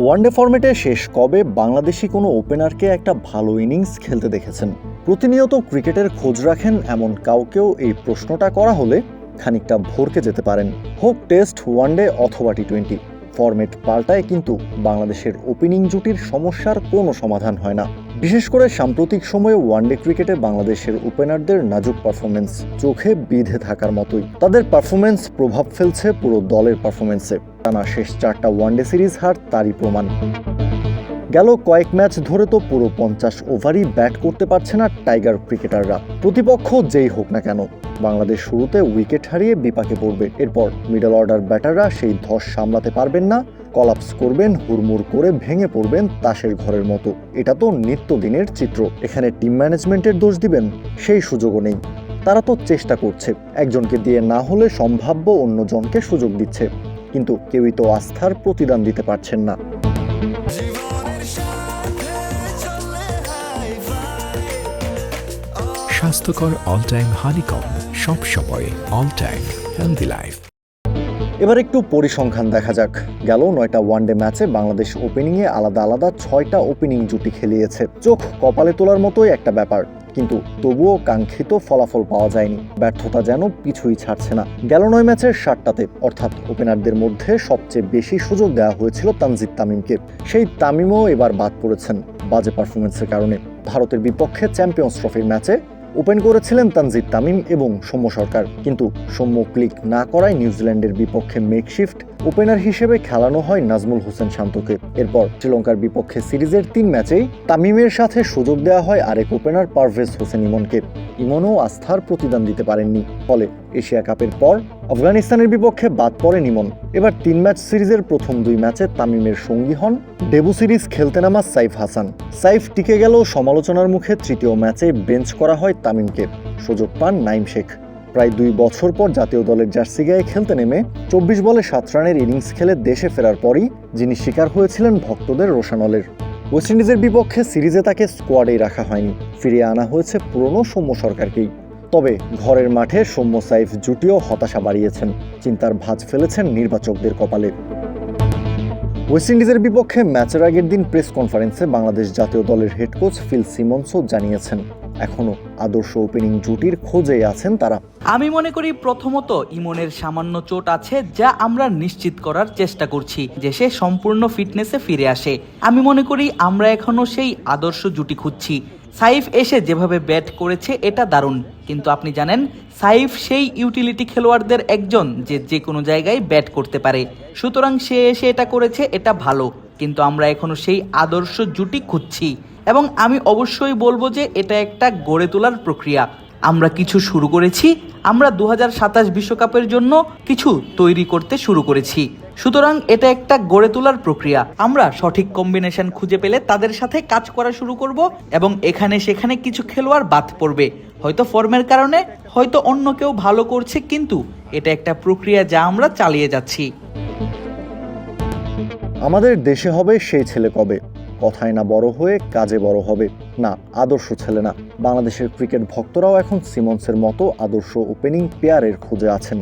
One day ফরম্যাটে শেষ কবে বাংলাদেশি কোনো ওপেনারকে একটা ভালো ইনিংস খেলতে দেখেছেন? প্রতিনিয়ত ক্রিকেটের খোঁজ রাখেন এমন কাউকেও এই প্রশ্নটা করা হলে খানিকটা ভরকে যেতে পারেন। হোক টেস্ট, ওয়ানডে অথবা টি টোয়েন্টি ফরম্যাট পাল্টায় কিন্তু বাংলাদেশের ওপেনিং জুটির সমস্যার কোনো সমাধান হয় না। বিশেষ করে সাম্প্রতিক সময়ে ওয়ানডে ক্রিকেটে বাংলাদেশের ওপেনারদের নাজুক পারফরমেন্স চোখে বিধে থাকার মতোই। তাদের পারফরমেন্স প্রভাব ফেলছে পুরো দলের পারফরমেন্সে টানা শেষ চারটা ওয়ানডে সিরিজ হার তারই প্রমাণ। গেল কয়েক ম্যাচ ধরে তো পুরো পঞ্চাশ ওভারই ব্যাট করতে পারছে না টাইগার ক্রিকেটাররা। প্রতিপক্ষ যেই হোক না কেন, বাংলাদেশ শুরুতে উইকেট হারিয়ে বিপাকে পড়বে। এরপর মিডল অর্ডার ব্যাটাররা সেই ধস সামলাতে পারবেন না কলাপস করবেন, হুড়মুড় করে ভেঙে পড়বেন তাসের ঘরের মতো। এটা তো নিত্যদিনের চিত্র। এখানে টিম ম্যানেজমেন্টের দোষ দিবেন, সেই সুযোগও নেই। তারা তো চেষ্টা করছে, একজনকে দিয়ে না হলে সম্ভাব্য অন্যজনকে সুযোগ দিচ্ছে। কিন্তু কেউই তো আস্থার প্রতিদান দিতে পারছেন না। স্বাস্থ্যকর অল টাইম হানিকম সব সময় অল টাইম হেলদি লাইফ এবার একটু পরিসংখ্যান দেখা যাক। গেল নয়টা ওয়ানডে ম্যাচে বাংলাদেশ ওপেনিংয়ে আলাদা আলাদা ছয়টা ওপেনিং জুটি খেলিয়েছে। চোখ কপালে তোলার মতোই একটা ব্যাপার। কিন্তু তবুও কাঙ্ক্ষিত ফলাফল পাওয়া যায়নি। ব্যর্থতা যেন পিছুই ছাড়ছে না। গেল নয় ম্যাচের ষাটটাতে অর্থাৎ ওপেনারদের মধ্যে সবচেয়ে বেশি সুযোগ দেওয়া হয়েছিল তানজিদ তামিমকে। সেই তামিমও এবার বাদ পড়েছেন বাজে পারফরমেন্সের কারণে। ভারতের বিপক্ষে চ্যাম্পিয়ন্স ট্রফির ম্যাচে ওপেন করেছিলেন তানজিদ তামিম এবং সৌম্য সরকার। কিন্তু সৌম্য ক্লিক না করায় নিউজিল্যান্ডের বিপক্ষে মেকশিফট ওপেনার হিসেবে খেলানো হয় নাজমুল হোসেন শান্তকে। এরপর শ্রীলঙ্কার বিপক্ষে সিরিজের তিন ম্যাচেই তামিমের সাথে সুযোগ দেওয়া হয় আরেক ওপেনার পারভেজ হোসেন ইমনকে। ইমনও আস্থার প্রতিদান দিতে পারেননি। ফলে এশিয়া কাপের পর আফগানিস্তানের বিপক্ষে বাদ পড়েন ইমন। এবার তিন ম্যাচ সিরিজের প্রথম দুই ম্যাচে তামিমের সঙ্গী হন ডেবু সিরিজ খেলতে নামা সাইফ হাসান। সাইফ টিকে গেলেও সমালোচনার মুখে তৃতীয় ম্যাচে বেঞ্চ করা হয় তামিমকে। সুযোগ পান নাইম শেখ। প্রায় দুই বছর পর জাতীয় দলের জার্সি গায়ে খেলতে নেমে চব্বিশ বলে সাত রানের ইনিংস খেলে দেশে ফেরার পরই যিনি শিকার হয়েছিলেন ভক্তদের রোশানলের। ওয়েস্ট ইন্ডিজের বিপক্ষে সিরিজে তাকে স্কোয়াডেই রাখা হয়নি। ফিরিয়ে আনা হয়েছে পুরনো সৌম্য সরকারকেই। তবে ঘরের মাঠে সৌম্য সাইফ জুটিও হতাশা বাড়িয়েছেন। চিন্তার ভাঁজ ফেলেছেন নির্বাচকদের কপালে। ওয়েস্ট ইন্ডিজের বিপক্ষে ম্যাচের আগের দিন প্রেস কনফারেন্সে বাংলাদেশ জাতীয় দলের হেড কোচ ফিল সিমন্সও জানিয়েছেন। এখনও আদর্শ ওপেনিং জুটির খোঁজেই আছেন তারা। আমি মনে করি প্রথমত ইমনের সামান্য চোট আছে যা আমরা নিশ্চিত করার চেষ্টা করছি যে সে সম্পূর্ণ ফিটনেসে ফিরে আসে। আমি মনে করি আমরা এখনও সেই আদর্শ জুটি খুঁজছি। সাইফ এসে যেভাবে ব্যাট করেছে এটা দারুণ। কিন্তু আপনি জানেন, সাইফ সেই ইউটিলিটি খেলোয়াড়দের একজন যে যে কোনো জায়গায় ব্যাট করতে পারে। সুতরাং সে এসে এটা করেছে, এটা ভালো। কিন্তু আমরা এখনও সেই আদর্শ জুটি খুঁজছি। এবং আমি অবশ্যই বলব যে এটা একটা গড়ে তোলার প্রক্রিয়া। আমরা কিছু শুরু করেছি, আমরা দু বিশ্বকাপের জন্য কিছু তৈরি করতে শুরু করেছি। সুতরাং এটা একটা গড়ে তোলার প্রক্রিয়া। আমরা সঠিক কম্বিনেশন খুঁজে পেলে তাদের সাথে কাজ করা শুরু করব এবং এখানে সেখানে কিছু খেলোয়াড় বাদ পড়বে। হয়তো ফর্মের কারণে, হয়তো অন্য কেউ ভালো করছে, কিন্তু এটা একটা প্রক্রিয়া যা আমরা চালিয়ে যাচ্ছি। আমাদের দেশে হবে সেই ছেলে কবে? কথায় না বড় হয়ে কাজে বড় হবে। না, আদর্শ ছেলে না। বাংলাদেশের ক্রিকেট ভক্তরাও এখন সিমন্সের মতো আদর্শ ওপেনিং পেয়ারের খোঁজে আছেন।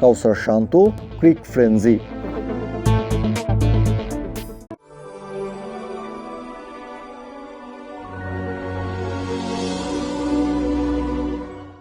কাউসার শান্ত, ক্রিক ফ্রেন্জি